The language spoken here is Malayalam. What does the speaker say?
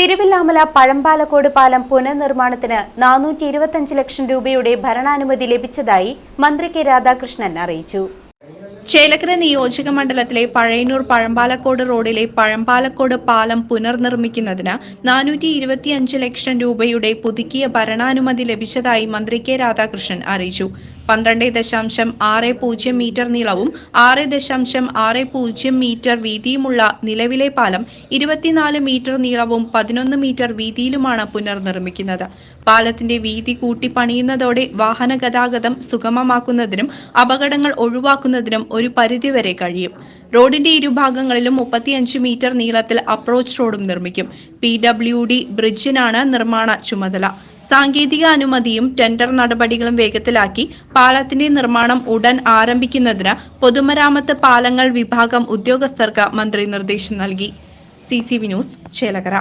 തിരുവില്ലാമല പഴമ്പാലക്കോട് പാലം പുനർനിർമ്മാണത്തിന് നാനൂറ്റി ഇരുപത്തിയഞ്ച് ലക്ഷം രൂപയുടെ ഭരണാനുമതി ലഭിച്ചതായി മന്ത്രി കെ രാധാകൃഷ്ണൻ അറിയിച്ചു. ചേലക്കര നിയോജക മണ്ഡലത്തിലെ പഴയന്നൂർ പഴമ്പാലക്കോട് റോഡിലെ പഴമ്പാലക്കോട് പാലം പുനർനിർമ്മിക്കുന്നതിന് നാനൂറ്റി ഇരുപത്തിയഞ്ച് ലക്ഷം രൂപയുടെ പുതുക്കിയ ഭരണാനുമതി ലഭിച്ചതായി മന്ത്രി കെ രാധാകൃഷ്ണൻ അറിയിച്ചു. പന്ത്രണ്ട് ദശാംശം ആറ് പൂജ്യം മീറ്റർ നീളവും ആറ് ദശാംശം ആറ് പൂജ്യം മീറ്റർ വീതിയുമുള്ള നിലവിലെ പാലം ഇരുപത്തിനാല് മീറ്റർ നീളവും പതിനൊന്ന് മീറ്റർ വീതിയിലുമാണ് പുനർനിർമ്മിക്കുന്നത്. പാലത്തിന്റെ വീതി കൂട്ടി പണിയുന്നതോടെ വാഹന ഗതാഗതം സുഗമമാക്കുന്നതിനും അപകടങ്ങൾ ഒഴിവാക്കുന്നതിനും ഒരു പരിധിവരെ കഴിയും. റോഡിന്റെ ഇരുഭാഗങ്ങളിലും മുപ്പത്തിയഞ്ച് മീറ്റർ നീളത്തിൽ അപ്രോച്ച് റോഡും നിർമ്മിക്കും. പി ഡബ്ല്യു ഡി ബ്രിഡ്ജിനാണ് നിർമ്മാണ ചുമതല. സാങ്കേതിക അനുമതിയും ടെൻഡർ നടപടികളും വേഗത്തിലാക്കി പാലത്തിന്റെ നിർമ്മാണം ഉടൻ ആരംഭിക്കുന്നതിന് പൊതുമരാമത്ത് പാലങ്ങൾ വിഭാഗം ഉദ്യോഗസ്ഥർക്ക് മന്ത്രി നിർദ്ദേശം നൽകി. C news Chelakkara